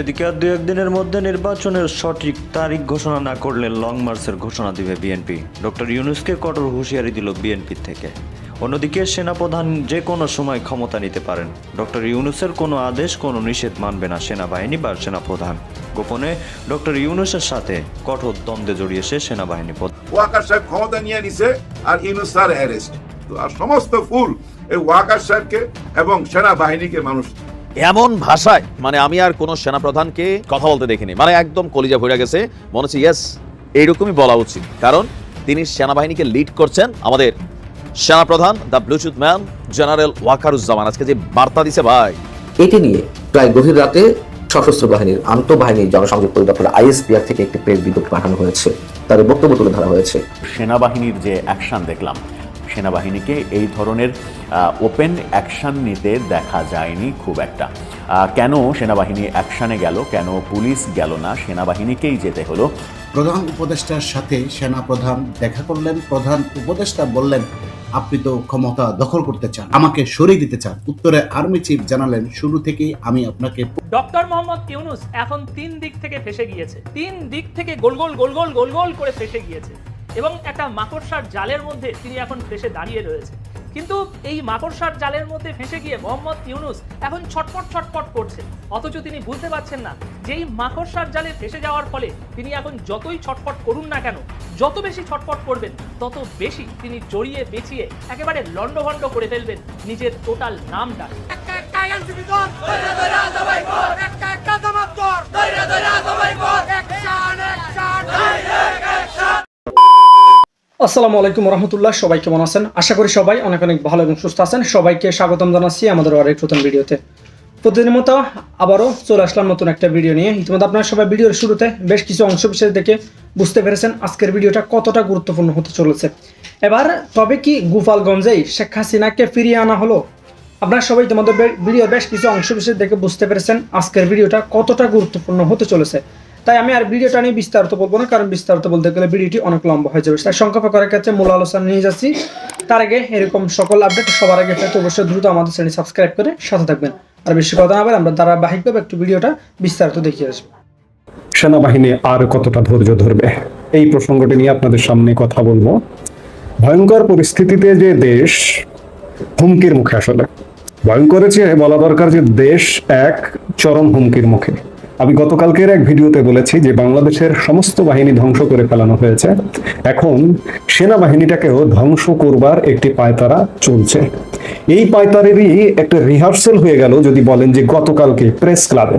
এদিকে আর দু একদিনের মধ্যে নির্বাচনের সঠিক তারিখ ঘোষণা না করলে লং মার্চের ঘোষণা দিবে বিএনপি। ডক্টর ইউনুসকে কঠোর হুঁশিয়ারি দিল বিএনপি থেকে। অন্যদিকে সেনাপ্রধান যে কোনো সময় ক্ষমতা নিতে পারেন। ডক্টর ইউনুসের কোনো আদেশ, কোনো নিষেধ মানবে না সেনাবাহিনী বা সেনাপ্রধান। গোপনে ডক্টর ইউনুসের সাথে কঠোর দ্বন্দ্বে জড়িয়েছে সেনাবাহিনী ওয়াকার সাহেব ক্ষমতা নিয়ে নিছে আর ইউনুস স্যার অ্যারেস্ট। আর সমস্ত ফুল এই ওয়াকার সাহেবকে এবং সেনাবাহিনীকে মানুষ এমন ভাষায় মানে আমি আর কোনো সেনাপ্রধানকে কথা বলতে দেখিনি মানে একদম কলিজা ভরে গেছে মনে হচ্ছে ইয়েস এইরকমই বলা উচিত। কারণ তিনি সেনাবাহিনীকে লিড করছেন আমাদের সেনাপ্রধান the Bluetooth man general Wakeruzzaman. আজকে যে বার্তা দিছে ভাই। এটি নিয়ে প্রায় গভীর রাতে সশস্ত্র বাহিনীর আন্তঃবাহিনী জনসংযোগ পরিদপ্তর আইএসপিআর থেকে একটি প্রেস বিজ্ঞপ্তি পাঠানো হয়েছে। তাদের বক্তব্য তুলে ধরা হয়েছে। সেনাবাহিনীর যে অ্যাকশন দেখলাম সেনাবাহিনীকে এই ধরনের ওপেন অ্যাকশন নিতে দেখা যায়নি খুব একটা। কেন সেনাবাহিনী অ্যাকশনে গেল? কেন পুলিশ গেল না? সেনাবাহিনীকেই যেতে হলো। প্রধান উপদেষ্টার সাথে সেনা প্রধান দেখা করলেন। প্রধান উপদেষ্টা বললেন আপনি তো ক্ষমতা দখল করতে চান। আমাকে সরিয়ে দিতে চান। উত্তরে আর্মি চিফ জানালেন শুরু থেকেই আমি আপনাকে ডক্টর মোহাম্মদ ইউনুস এখন তিন দিক থেকে ফেসে গিয়েছে। তিন দিক থেকে গোল গোল গোল গোল গোল গোল করে ফেসে গিয়েছে। এবং একটা মাকড়সার জালের মধ্যে তিনি এখন ফেসে দাঁড়িয়ে রয়েছে কিন্তু এই মাকড়সার জালের মধ্যে ফেসে গিয়ে মোহাম্মদ ইউনুস এখন ছটপট ছটপট করছে অথচ তিনি বুঝতে পারছেন না যে এই মাকড়সার জালে ফেসে যাওয়ার ফলে তিনি এখন যতই ছটপট করুন না কেন, যত বেশি ছটপট করবেন, তত বেশি তিনি জড়িয়ে বেঁচিয়ে একেবারে লন্ডভন্ড করে ফেলবেন নিজের টোটাল নামটা। আসসালামু আলাইকুম রহমতুল্লাহ, সবাই কেমন আছেন? আশা করি সবাই অনেক অনেক ভালো এবং সুস্থ আছেন। সবাইকে স্বাগতম জানাচ্ছি আমাদের আরেক নতুন ভিডিওতে। প্রতিদিনের মতো আবারও চলে আসলাম নতুন একটা ভিডিও নিয়ে। ইতিমধ্যে আপনারা সবাই ভিডিওর শুরুতে বেশ কিছু অংশ বিশেষ দেখে বুঝতে পেরেছেন আজকের ভিডিওটা কতটা গুরুত্বপূর্ণ হতে চলেছে। এবার তবে কি গোপালগঞ্জেই শেখ হাসিনাকে ফিরিয়ে আনা হলো? আপনারা সবাই তোমাদের ভিডিও বেশ কিছু অংশ বিশেষ দেখে বুঝতে পেরেছেন আজকের ভিডিওটা কতটা গুরুত্বপূর্ণ হতে চলেছে। তাই আমি আর ভিডিওটা নিয়ে বিস্তারিত বলব না, কারণ বিস্তারিত বলতে গেলে ভিডিওটি অনেক লম্বা হয়ে যাবে। তাই সংক্ষেপে করার ক্ষেত্রে মূল আলোচনা নিয়ে যাচ্ছি। তার আগে এরকম সকল আপডেট সবার আগে পেতে অবশ্যই দ্রুত আমাদের চ্যানেল সাবস্ক্রাইব করে সাথে থাকবেন। আর বেশি কথা না বলে আমরা ধারাবাহিকভাবে একটু ভিডিওটা বিস্তারিত দেখিয়ে আসব। সেনাবাহিনী আর কতটা ধৈর্য ধরবে? এই প্রসঙ্গটি নিয়ে আপনাদের সামনে কথা বলব। ভয়ঙ্কর পরিস্থিতিতে যে দেশ হুমকির মুখে আসলে। ভয়ঙ্করের চেয়ে বলা দরকার যে দেশ এক চরম হুমকির মুখে। আমি গতকালকের এক ভিডিওতে বলেছি যে বাংলাদেশের সমস্ত বাহিনী ধ্বংস করে ফেলানো হয়েছে। এখন সেনাবাহিনীটাকেও ধ্বংস করবার একটি পায়তারা চলছে। এই পায়তারেরই একটা রিহার্সেল হয়ে গেল যদি বলেন যে গতকালকে প্রেস ক্লাবে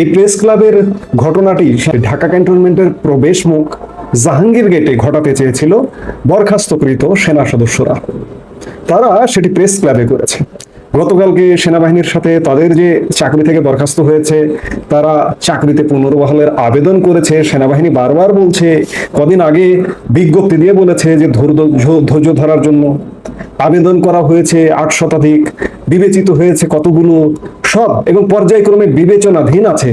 এই প্রেস ক্লাবের ঘটনাটি ঢাকা ক্যান্টনমেন্টের প্রবেশ মুখ জাহাঙ্গীর গেটে ঘটাতে চেয়েছিল বরখাস্তকৃত সেনা সদস্যরা। তারা সেটি প্রেস ক্লাবে করেছে। গতকালকে সেনাবাহিনীর সাথে তাদের যে চাকরি থেকে বরখাস্ত হয়েছে, তারা চাকরিতে পুনর্বহালের আবেদন করেছে। সেনাবাহিনী বারবার বলছে, কদিন আগে বিজ্ঞপ্তি দিয়ে বলেছে যে ধৈর্য ধরার জন্য আবেদন করা হয়েছে আট শতাধিক, বিবেচিত হয়েছে কতগুলো সব এবং পর্যায়ক্রমে বিবেচনাধীন আছে।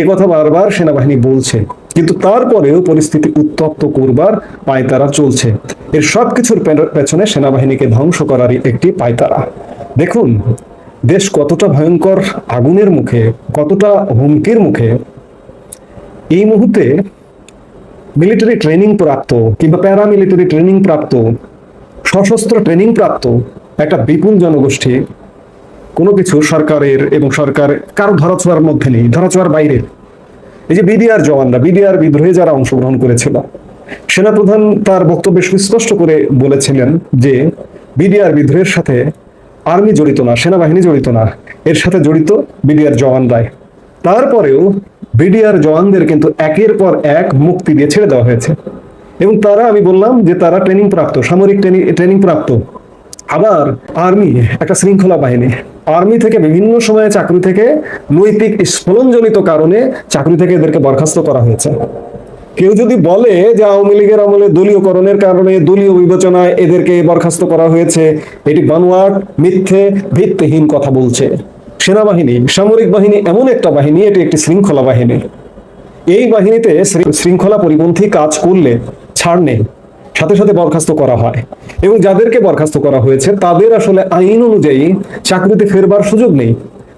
এ কথা বারবার সেনাবাহিনী বলছে। কিন্তু তারপরেও পরিস্থিতি উত্তপ্ত করবার পায়তারা চলছে। এর সবকিছুর পেছনে সেনাবাহিনীকে ধ্বংস করারই একটি পায়তারা। দেখুন, দেশ কতটা ভয়ঙ্কর আগুনের মুখে, কতটা হুমকির মুখে। এই মুহূর্তে মিলিটারি ট্রেনিং প্রাপ্ত কিংবা প্যারামিলিটারি ট্রেনিং প্রাপ্ত, সশস্ত্র ট্রেনিং প্রাপ্ত একটা বিপুল জনগোষ্ঠী, কোনো কিছু সরকারের এবং সরকার কারও ধরাছোঁয়ার মধ্যে নেই ধরাছোঁয়ার বাইরে। এই যে বিডিআর জওয়ানরা, বিডিআর বিদ্রোহে যারা অংশগ্রহণ করেছিল, সেনাপ্রধান তার বক্তব্যে সুস্পষ্ট করে বলেছিলেন যে বিডিআর বিদ্রোহের সাথে আর্মি জড়িত না, সেনাবাহিনী জড়িত না, এর সাথে জড়িত বিডিআর জওয়ানরাই তারপরেও বিডিআর জওয়ানদের কিন্তু একের পর এক মুক্তি দিয়ে ছেড়ে দেওয়া হয়েছে। এবং তারা, আমি বললাম যে তারা ট্রেনিং প্রাপ্ত, সামরিক ট্রেনিং ট্রেনিং প্রাপ্ত। আবার আর্মি, একটা শৃঙ্খলা বাহিনী। আর্মি থেকে বিভিন্ন সময়ে চাকরি থেকে নৈতিক স্ফলনজনিত কারণে চাকরি থেকে এদেরকে বরখাস্ত করা হয়েছে। কেউ যদি বলে যে আওয়ামী লীগের আমলে দলীয়করণের কারণে দলীয় বিবেচনায় এদেরকে বরখাস্ত করা হয়েছে, এটি বানোয়াট, মিথ্যে, ভিত্তিহীন কথা বলছে। সেনাবাহিনী, সামরিক বাহিনী এমন একটা বাহিনী, এটি একটি শৃঙ্খলা বাহিনী। এই বাহিনীতে শৃঙ্খলা পরিপন্থী কাজ করলে ছাড় নেই, সাথে সাথে বরখাস্ত করা হয়। এবং যাদেরকে বরখাস্ত করা হয়েছে, তাদের আসলে আইন অনুযায়ী চাকরিতে ফেরবার সুযোগ নেই।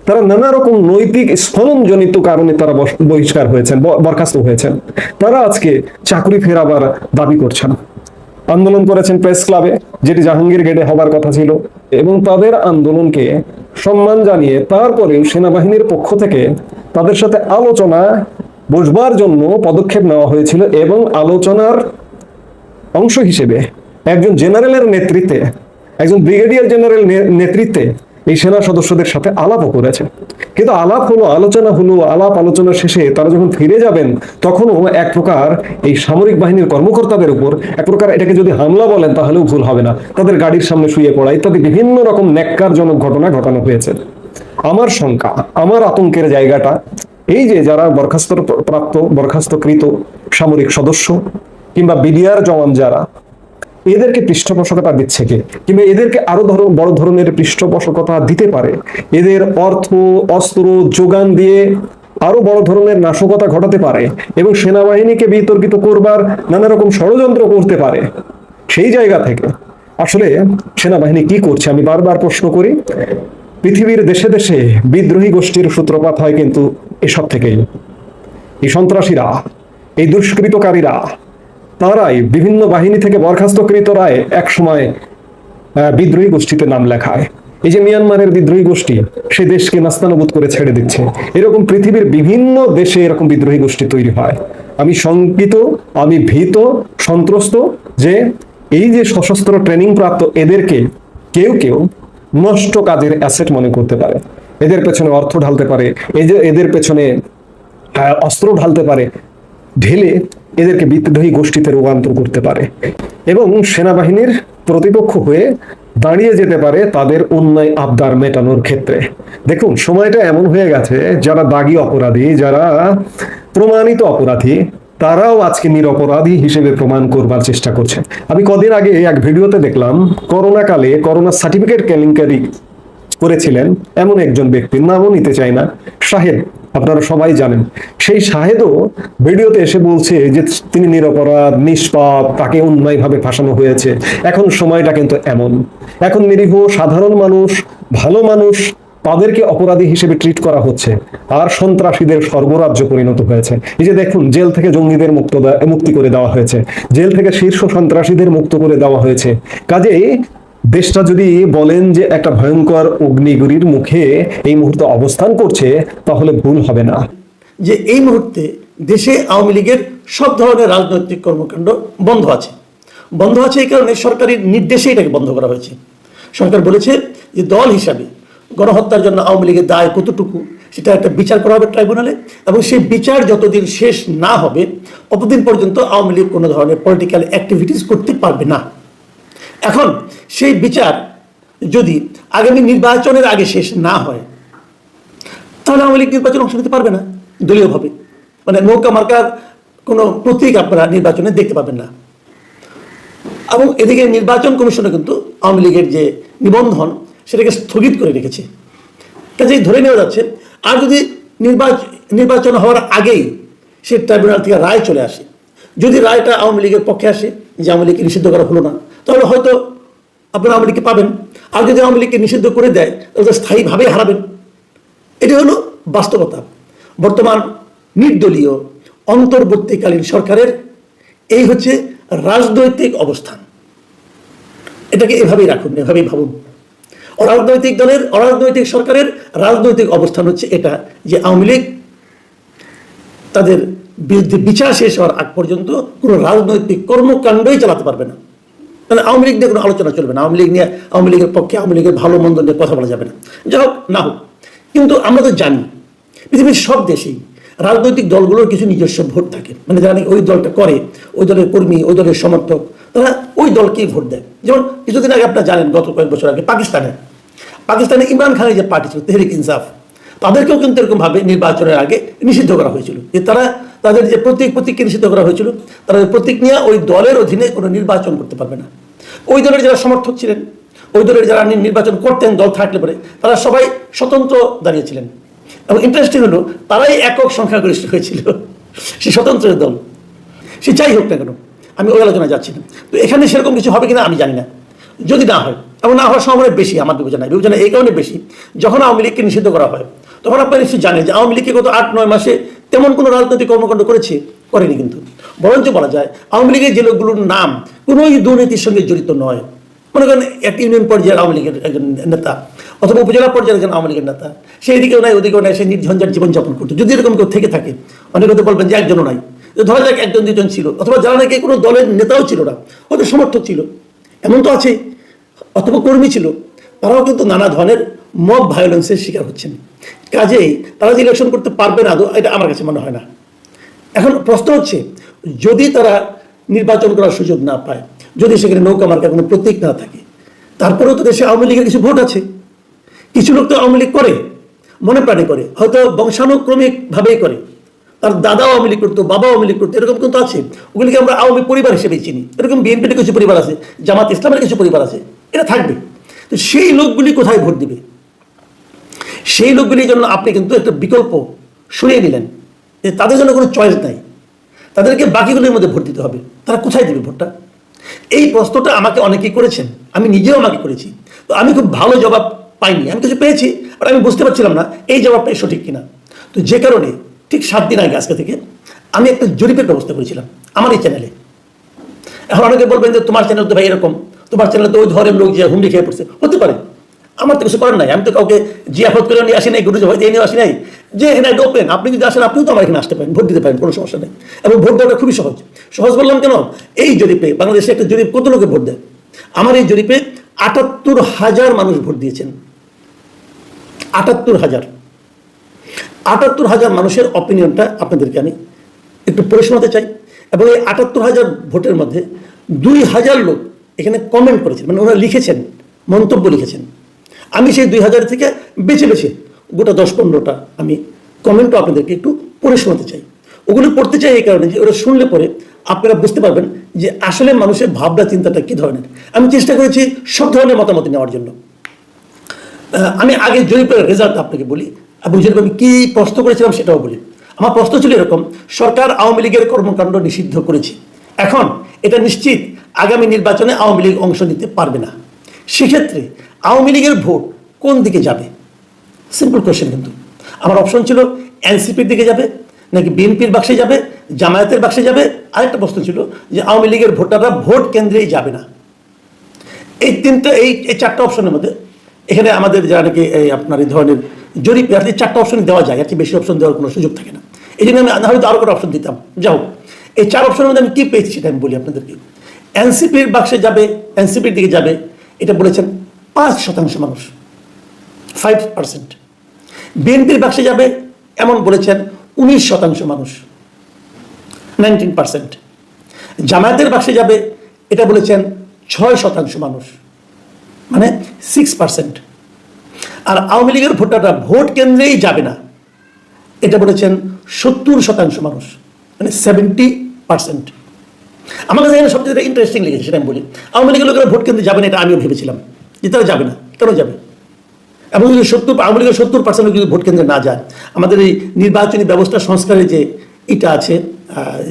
তারা নানা রকম নৈতিক স্খলনজনিত কারণে তারা বহিষ্কার হয়েছেন বরখাস্ত হয়েছেন। তারা আজকে চাকরি ফেরাবার দাবি করছেন। আন্দোলন করেছেন প্রেস ক্লাবে, যেটি জাহাঙ্গীর গেটে হবার কথা ছিল, এবং তাদের আন্দোলনকে সম্মান জানিয়ে তারপরেও সেনাবাহিনীর পক্ষ থেকে তাদের সাথে আলোচনা বসবার জন্য পদক্ষেপ নেওয়া হয়েছিল এবং আলোচনার অংশ হিসেবে একজন জেনারেলের নেতৃত্বে, একজন ব্রিগেডিয়ার জেনারেল নেতৃত্বে এই সেনা সদস্যদের সাথে আলাপও করেছে। কিন্তু আলাপ হলো, আলোচনা হলো, আলাপ আলোচনা শেষে তারা যখন ফিরে যাবেন, তখনও এক প্রকার এই সামরিক বাহিনীর কর্মকর্তাদের উপর এক প্রকার এটাকে যদি হামলা বলেন, তাহলেও ভুল হবে না। তাদের গাড়ির সামনে শুয়ে পড়া, ইত্যাদি বিভিন্ন রকম ন্যাক্কারজনক ঘটনা ঘটানো হয়েছে। আমার শঙ্কা, আমার আতঙ্কের জায়গাটা এই যে যারা বরখাস্ত প্রাপ্ত বরখাস্তকৃত সামরিক সদস্য কিংবা বিডিআর জওয়ান যারা এদেরকে পৃষ্ঠপোষকতা দিচ্ছে কে? কিংবা এদেরকে আরও ধরো, বড় ধরনের পৃষ্ঠপোষকতা দিতে পারে? এদের অর্থ, অস্ত্র, যোগান দিয়ে আরও বড় ধরনের নাশকতা ঘটাতে পারে এবং সেনাবাহিনীকে বিতর্কিত করবার নানা রকম ষড়যন্ত্র করতে পারে সেই জায়গা থেকে। আসলে সেনাবাহিনী কি করছে? আমি বারবার প্রশ্ন করি, পৃথিবীর দেশে দেশে বিদ্রোহী গোষ্ঠীর সূত্রপাত হয় কিন্তু এসব থেকেই। এই সন্ত্রাসীরা, এই দুষ্কৃতকারীরা তারাই বিভিন্ন বাহিনী থেকে বরখাস্তকৃতরাই এক সময় বিদ্রোহী গোষ্ঠীতে নাম লেখায়। এই যে মিয়ানমারের বিদ্রোহী গোষ্ঠী, সে দেশকে নাস্তানবুদ করে ছেড়ে দিচ্ছে। এরকম পৃথিবীর বিভিন্ন দেশে এরকম বিদ্রোহী গোষ্ঠী তৈরি হয়। আমি শঙ্কিত, আমি ভীত, সন্ত্রস্ত যে এই যে সশস্ত্র ট্রেনিং প্রাপ্ত এদেরকে কেউ কেউ নষ্ট কাজের অ্যাসেট মনে করতে পারে। এদের পেছনে অর্থ ঢালতে পারে এদের পেছনে অস্ত্র ঢালতে পারে, ঢেলে এদেরকে বিদ্রোহী গোষ্ঠীতে রূপান্তর করতে পারে এবং সেনাবাহিনীর প্রতিপক্ষ হয়ে দাঁড়িয়ে যেতে পারে তাদের অন্যায় আবদার মেটানোর ক্ষেত্রে। দেখুন, সময়টা এমন হয়ে গেছে, যারা দাগি অপরাধী, যারা প্রমাণিত অপরাধী, তারাও আজকে নিরপরাধী হিসেবে প্রমাণ করবার চেষ্টা করছে। আমি কদিন আগে এক ভিডিওতে দেখলাম করোনা কালে করোনা সার্টিফিকেট কেলেঙ্কারি করেছিলেন এমন একজন ব্যক্তির, নামও নিতে চাই না, শাহেদ। আপনারা সবাই জানেন। সেই শাহেদও ভিডিওতে এসে বলছে যে তিনি নিরপরাধ, নিষ্পাপ, তাকে অন্যায়ভাবে ফাঁসানো হয়েছে। এখন সময়টা কিন্তু এমন। এখন নিরীহ, সাধারণ মানুষ, ভালো মানুষ, তাদেরকে অপরাধী হিসেবে ট্রিট করা হচ্ছে। আর সন্ত্রাসীদের সর্বরাজ্য পরিণত হয়েছে। এই যে দেখুন, জেল থেকে জঙ্গিদের মুক্ত মুক্তি করে দেওয়া হয়েছে। জেল থেকে শীর্ষ সন্ত্রাসীদের মুক্ত করে দেওয়া হয়েছে। কাজেই দেশটা যদি বলেন যে একটা ভয়ঙ্কর অগ্নিগুরির মুখে এই মুহূর্তে অবস্থান করছে, তাহলে ভুল হবে না। যে এই মুহূর্তে দেশে আওয়ামী লীগের সব ধরনের রাজনৈতিক কর্মকাণ্ড বন্ধ আছে। বন্ধ আছে এই কারণে সরকারি নির্দেশে এটাকে বন্ধ করা হয়েছে। সরকার বলেছে যে দল হিসাবে গণহত্যার জন্য আওয়ামী লীগের দায় কতটুকু, সেটা একটা বিচার করা হবে ট্রাইব্যুনালে এবং সেই বিচার যতদিন শেষ না হবে, ততদিন পর্যন্ত আওয়ামী লীগ কোনো ধরনের পলিটিক্যাল অ্যাক্টিভিটিস করতে পারবে না। এখন সেই বিচার যদি আগামী নির্বাচনের আগে শেষ না হয়, তাহলে আওয়ামী লীগ নির্বাচনে অংশ নিতে পারবে না, দলীয়ভাবে। মানে নৌকা মার্কার কোনো প্রতীক আপনারা নির্বাচনে দেখতে পাবেন না। এবং এদিকে নির্বাচন কমিশনে কিন্তু আওয়ামী লীগের যে নিবন্ধন, সেটাকে স্থগিত করে রেখেছে। কাজেই ধরে নেওয়া যাচ্ছে, আর যদি নির্বাচন নির্বাচন হওয়ার আগেই সে ট্রাইব্যুনাল থেকে রায় চলে আসে, যদি রায়টা আওয়ামী লীগের পক্ষে আসে, যে আওয়ামী লীগকে নিষিদ্ধ করা হলো না তাহলে হয়তো আপনারা আওয়ামী পাবেন। আর যদি আওয়ামী লীগকে নিষিদ্ধ করে দেয়, তাহলে স্থায়ীভাবেই হারাবেন। এটি হলো বাস্তবতা। বর্তমান নির্দলীয়, অন্তর্বর্তীকালীন সরকারের এই হচ্ছে রাজনৈতিক অবস্থান। এটাকে এভাবেই রাখুন, এভাবেই ভাবুন। অরাজনৈতিক দলের, অরাজনৈতিক সরকারের রাজনৈতিক অবস্থান হচ্ছে এটা, যে আওয়ামী লীগ তাদের বিরুদ্ধে বিচার শেষ হওয়ার আগ পর্যন্ত কোনো রাজনৈতিক কর্মকাণ্ডই চালাতে পারবে না। মানে আওয়ামী লীগ নিয়ে কোনো আলোচনা চলবে না। আওয়ামী লীগ নিয়ে, আওয়ামী লীগের পক্ষে আওয়ামী লীগের ভালো মন্দ নিয়ে কথা বলা যাবে না। যাই হোক, না হোক। কিন্তু আমরা তো জানি, পৃথিবীর সব দেশেই রাজনৈতিক দলগুলোর কিছু নিজস্ব ভোট থাকে। মানে যারা ওই দলটা করে, ওই দলের কর্মী, ওই দলের সমর্থক, তারা ওই দলকেই ভোট দেয়। যেমন কিছুদিন আগে আপনারা জানেন, গত কয়েক বছর আগে পাকিস্তানে পাকিস্তানে ইমরান খানের যে পার্টি ছিল, তেহরিক ইনসাফ, তাদেরকেও কিন্তু এরকমভাবে নির্বাচনের আগে নিষিদ্ধ করা হয়েছিল। যে তারা তাদের যে প্রতীক, প্রতীককে নিষিদ্ধ করা হয়েছিল, তারা প্রতীক নিয়ে ওই দলের অধীনে কোনো নির্বাচন করতে পারবে না। ওই দলের যারা সমর্থক ছিলেন, ওই দলের যারা নির্বাচন করতেন, দল থাকলে পরে, তারা সবাই স্বতন্ত্র দাঁড়িয়েছিলেন এবং ইন্টারেস্টিং হলো, তারাই একক সংখ্যাগরিষ্ঠ হয়েছিল। সে স্বতন্ত্রের দল। সে যাই হোক না কেন, আমি ওই আলোচনায় যাচ্ছি না। তো এখানে সেরকম কিছু হবে কিনা আমি জানি না। যদি না হয়, এবং না হওয়ার সম্ভাবনা বেশি আমার বিবেচনায়। বিবেচনা এই কারণে বেশি, যখন আওয়ামী লীগকে নিষিদ্ধ করা হয়, তখন আপনারা নিশ্চয়ই জানেন যে আওয়ামী লীগকে গত আট, নয় মাসে তেমন কোনো রাজনৈতিক কর্মকাণ্ড করেছে, করেনি কিন্তু। বরঞ্চ বলা যায়, আওয়ামী লীগের যে লোকগুলোর নাম কোনোই দুর্নীতির সঙ্গে জড়িত নয়। মনে করেন এক ইউনিয়ন পর্যায়ের আওয়ামী লীগের একজন নেতা অথবা উপজেলা পর্যায়ের একজন আওয়ামী লীগের নেতা সেই দিকেও নাই, ওদিকেও নাই, সে নির্ঝঞ্ঝাট জীবনযাপন করতো। যদি এরকম কেউ থেকে থাকে, অনেকে হয়তো বলবেন যে একজনও নাই। ধরা যাক একজন দুজন ছিল, অথবা যারা নাকি কোনো দলের নেতাও ছিল না, হয়তো সমর্থক ছিল। এমন তো আছে, অথবা কর্মী ছিল, তারাও কিন্তু নানা ধরনের মব ভায়োলেন্সের শিকার হচ্ছেন। কাজেই তারা যে ইলেকশন করতে পারবে না এটা আমার কাছে মনে হয় না। এখন প্রশ্ন হচ্ছে যদি তারা নির্বাচন করার সুযোগ না পায়, যদি সেখানে নৌকা মার্কা কোনো প্রতীক না থাকে, তারপরেও তো দেশে আওয়ামী লীগের কিছু ভোট আছে। কিছু লোক তো আওয়ামী লীগ করে, মনে প্রাণে করে, হয়তো বংশানুক্রমিক ভাবেই করে। তার দাদা আওয়ামী লীগ করতো বাবা আওয়ামী লীগ করতো, এরকম কিন্তু আছে। ওগুলিকে আমরা আওয়ামী পরিবার হিসেবে চিনি। এরকম বিএনপির কিছু পরিবার আছে, জামাত ইসলামের কিছু পরিবার আছে, এটা থাকবে। তো সেই লোকগুলি কোথায় ভোট দিবে? সেই লোকগুলির জন্য আপনি কিন্তু একটা বিকল্প শুনিয়ে নিলেন যে তাদের জন্য কোনো চয়েস নাই। তাদেরকে বাকিগুলির মধ্যে ভোট দিতে হবে। তারা কোথায় দেবে ভোটটা? এই প্রশ্নটা আমাকে অনেকেই করেছেন। আমি নিজেও আমাকে করেছি। তো আমি খুব ভালো জবাব পাইনি। আমি কিছু পেয়েছি, বাট আমি বুঝতে পারছিলাম না এই জবাবটাই সঠিক কিনা। তো যে কারণে ঠিক সাত দিন আগে আজকে থেকে আমি একটা জরিপের ব্যবস্থা করেছিলাম আমার এই চ্যানেলে। এখন অনেকে বলবেন যে, তোমার চ্যানেল তো ভাই এরকম। তোমার চ্যানেলে তো ওই ধরনের লোক যে হুমড়ি খেয়ে পড়ছে। হতে পারে। আমার তো কিছু করার নাই, আমি তো কাউকে জিয়াফত করে নিয়ে আসি নাই গুরু ভয় দিয়ে নিয়ে আসি নাই। যে এখানে ওপেন আপনি যদি আসেন, আপনিও তো আমার এখানে আসতে পারেন, ভোট দিতে পারেন, কোনো সমস্যা নেই। এবং ভোট দেওয়াটা খুবই সহজ। সহজ বললাম কেন? এই জরিপে বাংলাদেশে একটা জরিপ কত লোকে ভোট দেয়? আমার এই জরিপে আটাত্তর হাজার মানুষ ভোট দিয়েছেন। আটাত্তর হাজার। আটাত্তর হাজার মানুষের অপিনিয়নটা আপনাদেরকে আমি একটু পড়ে শোনাতে চাই। এবং এই আটাত্তর হাজার ভোটের মধ্যে দুই হাজার লোক এখানে কমেন্ট করেছেন মানে ওনারা লিখেছেন, মন্তব্য লিখেছেন। আমি সেই দুই হাজার থেকে বেছে বেছে গোটা দশ পনেরোটা আমি কমেন্টও আপনাদেরকে একটু পড়ে শোনাতে চাই। ওগুলো পড়তে চাই এই কারণে যে ওরা শুনলে পরে আপনারা বুঝতে পারবেন যে আসলে মানুষের ভাবনা, চিন্তাটা কী ধরনের। আমি চেষ্টা করেছি সব ধরনের মতামত নেওয়ার জন্য। আমি আগে জরিপের রেজাল্ট আপনাকে বলি এবং জরিপ আমি কী প্রশ্ন করেছিলাম সেটাও বলি। আমার প্রশ্ন ছিল এরকম, সরকার আওয়ামী লীগের কর্মকাণ্ড নিষিদ্ধ করেছে। এখন এটা নিশ্চিত আগামী নির্বাচনে আওয়ামী লীগ অংশ নিতে পারবে না। সেক্ষেত্রে আওয়ামী লীগের ভোট কোন দিকে যাবে? সিম্পল কোয়েশ্চেন কিন্তু। আমার অপশন ছিল এনসিপির দিকে যাবে, নাকি বিএনপির বাক্সে যাবে, জামায়াতের বাক্সে যাবে? আরেকটা প্রশ্ন ছিল যে আওয়ামী লীগের ভোটাররা ভোট কেন্দ্রেই যাবে না। এই তিনটা, এই এই চারটা অপশনের মধ্যে, এখানে আমাদের যারা নাকি এই আপনার এই ধরনের জরিপে আর চারটা অপশন দেওয়া যায়। আর কি বেশি অপশন দেওয়ার কোনো সুযোগ থাকে না। এই জন্য আমি হয়তো আরও কোনো অপশন দিতাম। যাও এই চার অপশনের মধ্যে আমি কী পেয়েছি সেটা আমি বলি আপনাদেরকে। এনসিপির বাক্সে যাবে এনসিপির দিকে যাবে বলেছেন পাঁচ শতাংশ মানুষ ফাইভ পার্সেন্ট বিএনপির বাক্সে যাবে এমন বলেছেন উনিশ শতাংশ মানুষ নাইনটিন পার্সেন্ট জামায়াতের বাক্সে যাবে এটা বলেছেন ছয় শতাংশ মানুষ মানে সিক্স পার্সেন্ট আর আওয়ামী লীগের ভোটাররা ভোট কেন্দ্রেই যাবে না, এটা বলেছেন সত্তর শতাংশ মানুষ মানে সেভেন্টি পার্সেন্ট আমার কাছে এখানে সবচেয়ে ইন্টারেস্টিং লেগেছে সেটা আমি বলি, আওয়ামী লীগের লোকেরা ভোট কেন্দ্রে যাবে না, এটা আমিও ভেবেছিলাম যে তারা যাবে না, কেন যাবে? এবং যদি সত্তর, আওয়ামী লীগের সত্তর পার্সেন্ট যদি ভোট কেন্দ্রে না যায়, আমাদের এই নির্বাচনী ব্যবস্থা সংস্কারের যে এটা আছে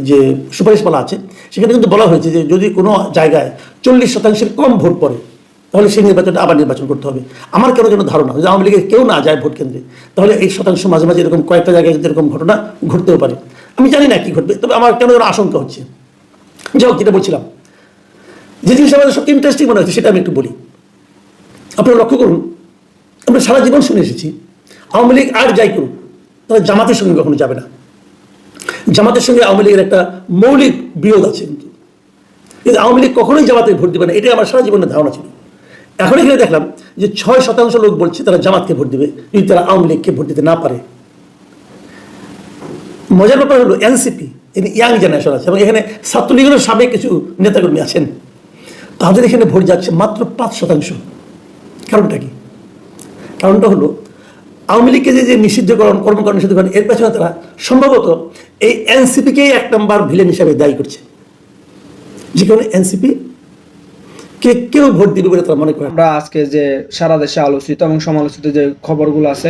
যে সুপারিশ বলা আছে, সেখানে কিন্তু বলা হয়েছে যে যদি কোনো জায়গায় চল্লিশ শতাংশের কম ভোট পড়ে, তাহলে সেই নির্বাচনটা আবার নির্বাচন করতে হবে। আমার কেন যেন ধারণা যদি আওয়ামী লীগের কেউ না যায় ভোট কেন্দ্রে, তাহলে এই শতাংশ মাঝে মাঝে এরকম কয়েকটা জায়গায় কিন্তু এরকম ঘটনা ঘটতেও পারে। আমি জানি না কি ঘটবে, তবে আমার কেন যেন আশঙ্কা হচ্ছে। যাই হোক, যেটা বলছিলাম। যে জিনিসটা আমাদের সবচেয়ে ইন্টারেস্টিং মনে হচ্ছে, সেটা আমি একটু বলি। আপনারা লক্ষ্য করুন, আমরা সারা জীবন শুনে এসেছি, আওয়ামী লীগ আর যাই করুক তারা জামাতের সঙ্গে কখনো যাবে না। জামাতের সঙ্গে আওয়ামী লীগের একটা মৌলিক বিরোধ আছে কিন্তু। কিন্তু আওয়ামী লীগ কখনোই জামাতে ভোট দেবে না, এটাই আমার সারা জীবনের ধারণা ছিল। এখন এখানে দেখলাম যে ছয় শতাংশ লোক বলছে তারা জামাতকে ভোট দেবে, যদি তারা আওয়ামী লীগকে ভোট দিতে না পারে। মজার ব্যাপার হলো এনসিপি, তিনি ইয়াং জেনারেশন আছে এবং এখানে ছাত্রলীগের সাবেক কিছু নেতাকর্মী আছেন। তাদের এখানে ভোট যাচ্ছে মাত্র পাঁচ শতাংশ। কারণটা কি? কারণটা হলো আওয়ামী লীগকে যে যে নিষিদ্ধকরণ, কর্মকাণ্ড নিষিদ্ধকরণ এর পেছনে তারা সম্ভবত এই এনসিপিকেই এক নম্বর ভিলেন হিসাবে দায়ী করছে। যে কারণে এনসিপি কে কেউ ভোট দিবে বলে তারা মনে করে আমরা আজকে যে সারা দেশে আলোচিত এবং সমালোচিত যে খবরগুলো আছে